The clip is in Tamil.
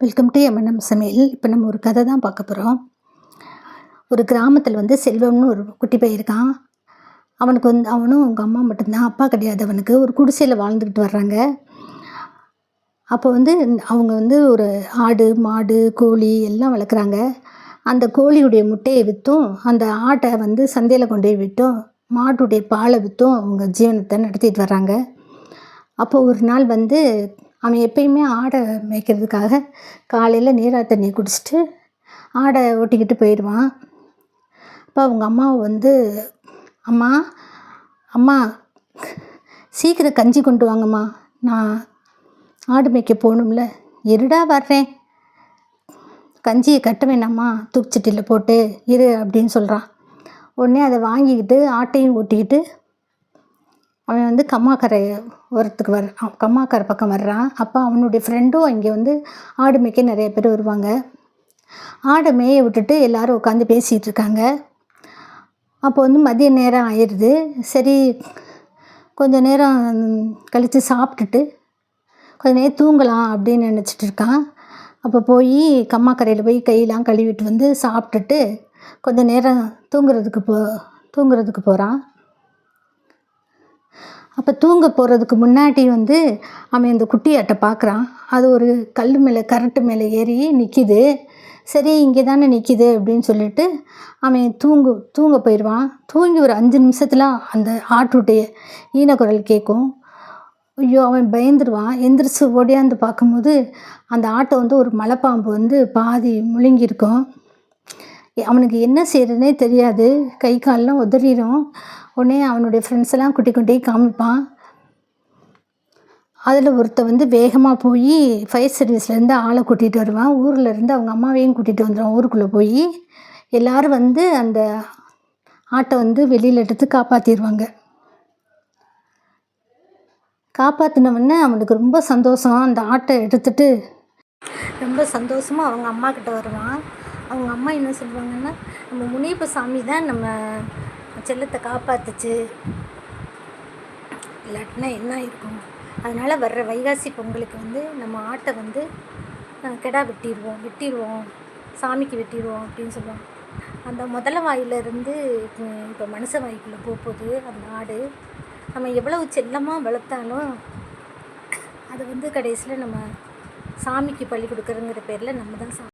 வெல்கம் டு எம்என்எம் சமையல் இப்போ நம்ம ஒரு கதை தான் பார்க்க போகிறோம் ஒரு கிராமத்தில் வந்து செல்வம்னு ஒரு குட்டி பையன் இருக்கான். அவனுக்கு வந்து அவனும் அவங்க அம்மா மட்டும்தான் அப்பா கிடையாது அவனுக்கு. ஒரு குடிசையில் வாழ்ந்துக்கிட்டு வர்றாங்க. அப்போ வந்து அவங்க வந்து ஒரு ஆடு மாடு கோழி எல்லாம் வளர்க்குறாங்க. அந்த கோழியுடைய முட்டையை விற்றும் அந்த ஆட்டை வந்து சந்தையில் கொண்டு போய் விட்டும் மாட்டுடைய பாலை விற்றும் அவங்க ஜீவனத்தை நடத்திட்டு வர்றாங்க. அப்போ ஒரு நாள் வந்து அவன் எப்பயுமே ஆடை மேய்க்கிறதுக்காக காலையில் நீரா தண்ணி குடிச்சிட்டு ஆடை ஓட்டிக்கிட்டு போயிடுவான். அப்போ அவங்க அம்மாவை வந்து அம்மா அம்மா சீக்கிரம் கஞ்சி கொண்டு வாங்கம்மா. நான் ஆடு மேய்க்க போகணும்ல. இருடா வர்றேன். கஞ்சியை கட்ட வேணாம்மா. தூக்குச்சட்டியில் போட்டு இரு அப்படின்னு சொல்கிறான் உடனே அதை வாங்கிக்கிட்டு ஆட்டையும் ஓட்டிக்கிட்டு அவன் வந்து கம்மாக்கரை ஓரத்துக்கு வர அவன் கம்மாக்கரை பக்கம் வர்றான் அப்போ அவனுடைய ஃப்ரெண்டும் இங்கே வந்து ஆடு மேய்க்க நிறைய பேர் வருவாங்க. ஆடை மேய விட்டுட்டு எல்லாரும் உட்காந்து பேசிகிட்டு இருக்காங்க. அப்போ வந்து மதிய நேரம் ஆயிடுது. சரி கொஞ்ச நேரம் கழித்து சாப்பிட்டுட்டு கொஞ்ச நேரம் தூங்கலாம் அப்படின்னு நினச்சிட்டு இருக்கான். அப்போ போய் கம்மாக்கரையில் போய் கையெல்லாம் கழுவிட்டு வந்து சாப்பிட்டுட்டு கொஞ்ச நேரம் தூங்குறதுக்கு போ தூங்குறதுக்கு போகிறான் அப்போ தூங்க போகிறதுக்கு முன்னாடி வந்து அவன் இந்த குட்டியாட்டை பார்க்குறான் அது ஒரு கல் மேலே கரண்ட்டு மேலே ஏறி நிற்கிது சரி இங்கே தானே நிற்கிது அப்படின்னு சொல்லிட்டு அவன் தூங்கு தூங்க போயிடுவான் தூங்கி ஒரு அஞ்சு நிமிஷத்தில் அந்த ஆட்டுடைய ஈனக்குரல் கேட்கும் ஐயோ அவன் பயந்துருவான். எந்திரிச்சு ஓடியாந்து பார்க்கும்போது அந்த ஆட்டை வந்து ஒரு மலைப்பாம்பு வந்து பாதி முழுங்கியிருக்கும். அவனுக்கு என்ன செய்யறதுனே தெரியாது. கை கால்லாம் உதறிடும் உடனே அவனுடைய ஃப்ரெண்ட்ஸ் எல்லாம் குட்டி குட்டி காமிப்பான். அதில் ஒருத்த வந்து வேகமாக போய் ஃபயர் சர்வீஸ்லேருந்து ஆளை கூட்டிகிட்டு வருவான். ஊரில் இருந்து அவங்க அம்மாவையும் கூட்டிகிட்டு வந்துடுவான் ஊருக்குள்ளே போய் எல்லாரும் வந்து அந்த ஆட்டை வந்து வெளியில் எடுத்து காப்பாற்றிடுவாங்க காப்பாற்றினவொடனே அவனுக்கு ரொம்ப சந்தோஷம். அந்த ஆட்டை எடுத்துட்டு ரொம்ப சந்தோஷமாக அவங்க அம்மா கிட்ட வருவான். அவங்க அம்மா என்ன சொல்லுவாங்கன்னா நம்ம முனியப்ப சாமி தான் நம்ம செல்லத்தை காப்பாற்றுச்சு இல்லாட்டினா என்ன இருக்கும்? அதனால் வர்ற வைகாசி பொங்கலுக்கு வந்து நம்ம ஆட்டை வந்து கெடா வெட்டிடுவோம் வெட்டிடுவோம். சாமிக்கு வெட்டிடுவோம் அப்படின்னு சொல்லுவாங்க. அந்த முதல வாயிலிருந்து இப்போ மனுஷ வாய்க்குள்ளே போகும்போது போகுது அந்த ஆடு நம்ம எவ்வளவு செல்லமாக வளர்த்தாலும் அது வந்து கடைசியில் நம்ம சாமிக்கு பள்ளி கொடுக்குறங்கிற பேரில் நம்ம தான் சாமி.